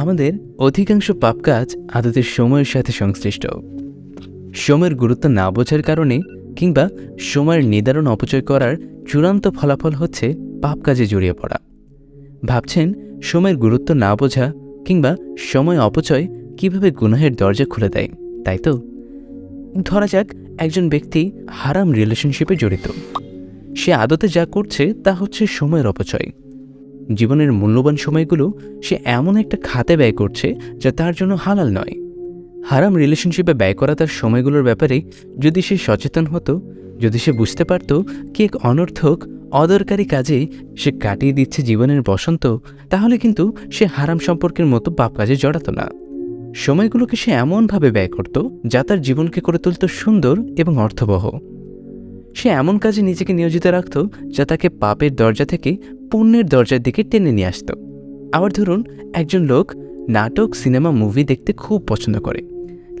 আমাদের অধিকাংশ পাপ কাজ আদতের সময়ের সাথে সংশ্লিষ্ট। সময়ের গুরুত্ব না বোঝার কারণে কিংবা সময়ের নির্ধারণ অপচয় করার চূড়ান্ত ফলাফল হচ্ছে পাপ কাজে জড়িয়ে পড়া। ভাবছেন সময়ের গুরুত্ব না বোঝা কিংবা সময় অপচয় কীভাবে গুনাহের দরজা খুলে দেয়, তাই তো? ধরা যাক একজন ব্যক্তি হারাম রিলেশনশিপে জড়িত। সে আদতে যা করছে তা হচ্ছে সময়ের অপচয়। জীবনের মূল্যবান সময়গুলো সে এমন একটা খাতে ব্যয় করছে যা তার জন্য হালাল নয়। হারাম রিলেশনশিপে ব্যয় করা তার সময়গুলোর ব্যাপারে যদি সে সচেতন হতো, যদি সে বুঝতে পারত কি এক অনর্থক, অদরকারি কাজে সে কাটিয়ে দিচ্ছে জীবনের বসন্ত, তাহলে কিন্তু সে হারাম সম্পর্কের মতো পাপ কাজে জড়াতো না। সময়গুলোকে সে এমনভাবে ব্যয় করত যা তার জীবনকে করে তুলত সুন্দর এবং অর্থবহ। সে এমন কাজে নিজেকে নিয়োজিত রাখত যা তাকে পাপের দরজা থেকে পুণ্যের দরজার দিকে টেনে নিয়ে আসত। আবার ধরুন, একজন লোক নাটক, সিনেমা, মুভি দেখতে খুব পছন্দ করে।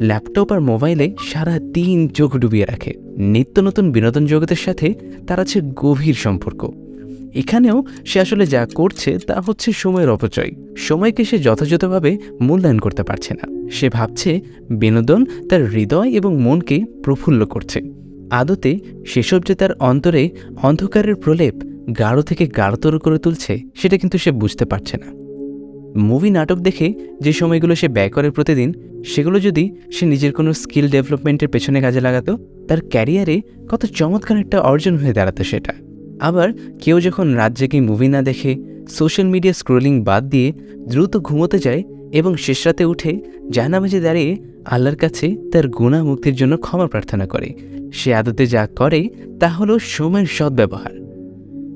ল্যাপটপ আর মোবাইলে সারা দিন চোখ ডুবিয়ে রাখে। নিত্য নতুন বিনোদন জগতের সাথে তার আছে গভীর সম্পর্ক। এখানেও সে আসলে যা করছে তা হচ্ছে সময়ের অপচয়। সময়কে সে যথাযথভাবে মূল্যায়ন করতে পারছে না। সে ভাবছে বিনোদন তার হৃদয় এবং মনকে প্রফুল্ল করছে। আদতে সেসব যে তার অন্তরে অন্ধকারের প্রলেপ গাঢ় থেকে গাঢ়তর করে তুলছে, সেটা কিন্তু সে বুঝতে পারছে না। মুভি নাটক দেখে যে সময়গুলো সে ব্যয় করে প্রতিদিন, সেগুলো যদি সে নিজের কোনো স্কিল ডেভেলপমেন্টের পেছনে কাজে লাগাতো, তার ক্যারিয়ারে কত চমৎকার একটা অর্জন হয়ে দাঁড়াতো সেটা। আবার কেউ যখন রাত জেগে মুভি না দেখে সোশ্যাল মিডিয়া স্ক্রোলিং বাদ দিয়ে দ্রুত ঘুমোতে যায় এবং শেষ রাতে উঠে জানামাজে দাঁড়িয়ে আল্লাহর কাছে তার গুণা মুক্তির জন্য ক্ষমা প্রার্থনা করে। সে আদতে যা করে তা হলো সময়ের সদ্ব্যবহার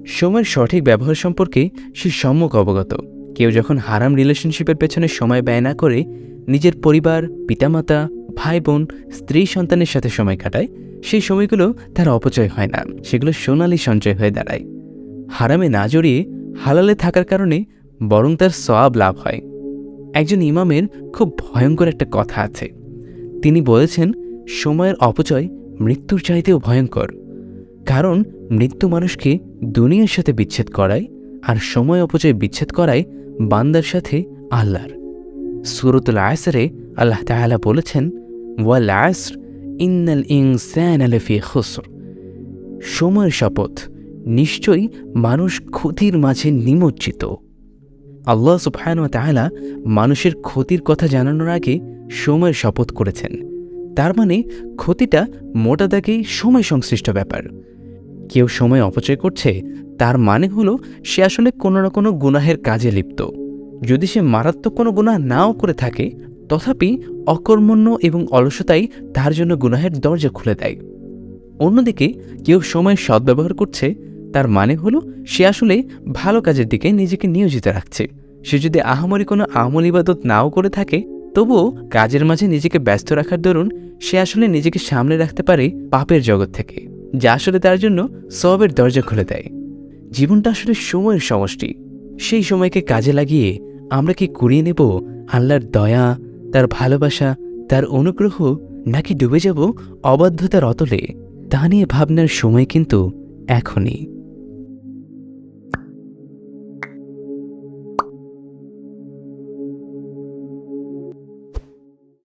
সময়ের সঠিক ব্যবহার সম্পর্কে সে সম্যক অবগত। কেউ যখন হারাম রিলেশনশিপের পেছনে সময় ব্যয় না করে নিজের পরিবার, পিতামাতা ভাই বোন স্ত্রী, সন্তানের সাথে সময় কাটায়, সেই সময়গুলো তার অপচয় হয় না, সেগুলো সোনালি সঞ্চয় হয়ে দাঁড়ায়। হারামে না জড়িয়ে হালালে থাকার কারণে বরং তার সওয়াব লাভ হয়। একজন ইমামের খুব ভয়ঙ্কর একটা কথা আছে। তিনি বলেছেন, সময়ের অপচয় মৃত্যুর চাইতেও ভয়ঙ্কর। কারণ মৃত্যু মানুষকে দুনিয়ার সাথে বিচ্ছেদ করায় আর সময় অপচয় বিচ্ছেদ করায় বান্দার সাথে আল্লাহর। সুরতুল আয়সরে আল্লাহ তাআলা বলেছেন, ওয়াল আয়সর ইন্নাল ইনসান আলফি খুসর। সময়ের শপথ নিশ্চয়ই মানুষ ক্ষতির মাঝে নিমজ্জিত। আল্লাহ সুবহান ও তাআলা মানুষের ক্ষতির কথা জানানোর আগে সময়ের শপথ করেছেন। তার মানে ক্ষতিটা মোটা দাগেই সময় সংশ্লিষ্ট ব্যাপার। কেউ সময় অপচয় করছে, তার মানে হলো সে আসলে কোনো না কোনো গুনাহের কাজে লিপ্ত। যদি সে মারাত্মক কোনো গুনাহ নাও করে থাকে, তথাপি অকর্মণ্য এবং অলসতাই তার জন্য গুনাহের দরজা খুলে দেয়। অন্যদিকে কেউ সময় সদ্ব্যবহার করছে তার মানে হলো, সে আসলে ভালো কাজের দিকে নিজেকে নিয়োজিত রাখছে। সে যদি আহামরি কোনো আমল ইবাদত নাও করে থাকে, তবুও কাজের মাঝে নিজেকে ব্যস্ত রাখার দরুন সে আসলে নিজেকে সামনে রাখতে পারে পাপের জগৎ থেকে, যা আসলে তার জন্য সবের দরজা খুলে দেয়। জীবনটা আসলে সময়ের সমষ্টি। সেই সময়কে কাজে লাগিয়ে আমরা কি কুড়িয়ে নেব আল্লাহর দয়া, তার ভালোবাসা, তার অনুগ্রহ, নাকি ডুবে যাব অবাধ্যতার অতলে? তা নিয়ে ভাবনার সময় কিন্তু এখনই।